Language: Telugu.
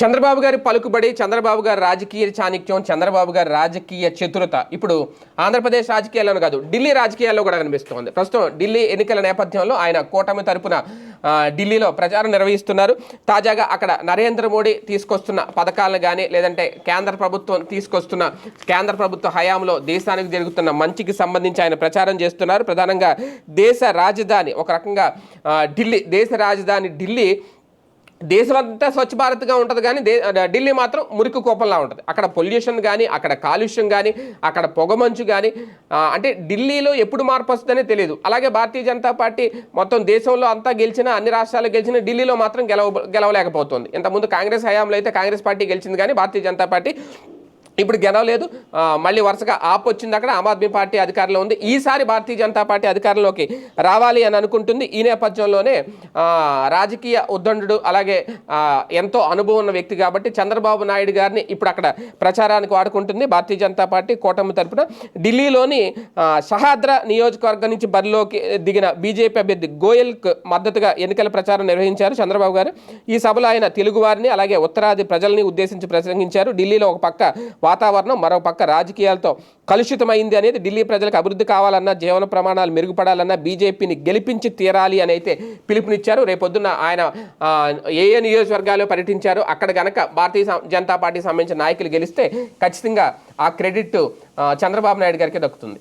చంద్రబాబు గారి పలుకుబడి చంద్రబాబు గారి రాజకీయ చాణిక్యం చంద్రబాబు గారి రాజకీయ చతురత. ఇప్పుడు ఆంధ్రప్రదేశ్ రాజకీయాల్లోనే కాదు ఢిల్లీ రాజకీయాల్లో కూడా కనిపిస్తోంది. ప్రస్తుతం ఢిల్లీ ఎన్నికల నేపథ్యంలో ఆయన కూటమి తరపున ఢిల్లీలో ప్రచారం నిర్వహిస్తున్నారు. తాజాగా అక్కడ నరేంద్ర మోడీ తీసుకొస్తున్న పథకాలను కానీ లేదంటే కేంద్ర ప్రభుత్వం తీసుకొస్తున్న కేంద్ర ప్రభుత్వ హయాంలో దేశానికి జరుగుతున్న మంచికి సంబంధించి ఆయన ప్రచారం చేస్తున్నారు. ప్రధానంగా దేశ రాజధాని ఒక రకంగా ఢిల్లీ దేశ రాజధాని ఢిల్లీ దేశమంతా స్వచ్ఛ భారత్గా ఉంటుంది కానీ దే ఢిల్లీ మాత్రం మురికి కోపంలా ఉంటుంది. అక్కడ పొల్యూషన్ కానీ అక్కడ కాలుష్యం కానీ అక్కడ పొగమంచు కానీ అంటే ఢిల్లీలో ఎప్పుడు మార్పు వస్తుందనే తెలియదు. అలాగే భారతీయ జనతా పార్టీ మొత్తం దేశంలో అంతా గెలిచినా అన్ని రాష్ట్రాలు గెలిచినా ఢిల్లీలో మాత్రం గెలవ గెలవలేకపోతుంది. ఇంతకుముందు కాంగ్రెస్ హయాంలో అయితే కాంగ్రెస్ పార్టీ గెలిచింది కానీ భారతీయ జనతా పార్టీ ఇప్పుడు గెలవలేదు. మళ్ళీ వరుసగా ఆప్ వచ్చింది అక్కడ. ఆమ్ ఆద్మీ పార్టీ అధికారంలో ఉంది. ఈసారి భారతీయ జనతా పార్టీ అధికారంలోకి రావాలి అని అనుకుంటుంది. ఈ నేపథ్యంలోనే రాజకీయ ఉద్దండు అలాగే ఎంతో అనుభవం ఉన్న వ్యక్తి కాబట్టి చంద్రబాబు నాయుడు గారిని ఇప్పుడు అక్కడ ప్రచారానికి వాడుకుంటుంది. భారతీయ జనతా పార్టీ కూటమి తరపున ఢిల్లీలోని సహాద్ర నియోజకవర్గం నుంచి బరిలోకి దిగిన బీజేపీ అభ్యర్థి గోయల్కు మద్దతుగా ఎన్నికల ప్రచారం నిర్వహించారు చంద్రబాబు గారు. ఈ సభలో ఆయన తెలుగువారిని అలాగే ఉత్తరాది ప్రజల్ని ఉద్దేశించి ప్రసంగించారు. ఢిల్లీలో ఒక పక్క వాతావరణం మరో పక్క రాజకీయాలతో కలుషితమైంది అనేది ఢిల్లీ ప్రజలకు అభివృద్ధి కావాలన్నా జీవన ప్రమాణాలు మెరుగుపడాలన్నా బీజేపీని గెలిపించి తీరాలి అని అయితే పిలుపునిచ్చారు. రేపొద్దున ఆయన ఏ ఏ నియోజకవర్గాలు పర్యటించారు. అక్కడ గనక భారతీయ జనతా పార్టీకి సంబంధించిన నాయకులు గెలిస్తే ఖచ్చితంగా ఆ క్రెడిట్ చంద్రబాబు నాయుడు గారికి దక్కుతుంది.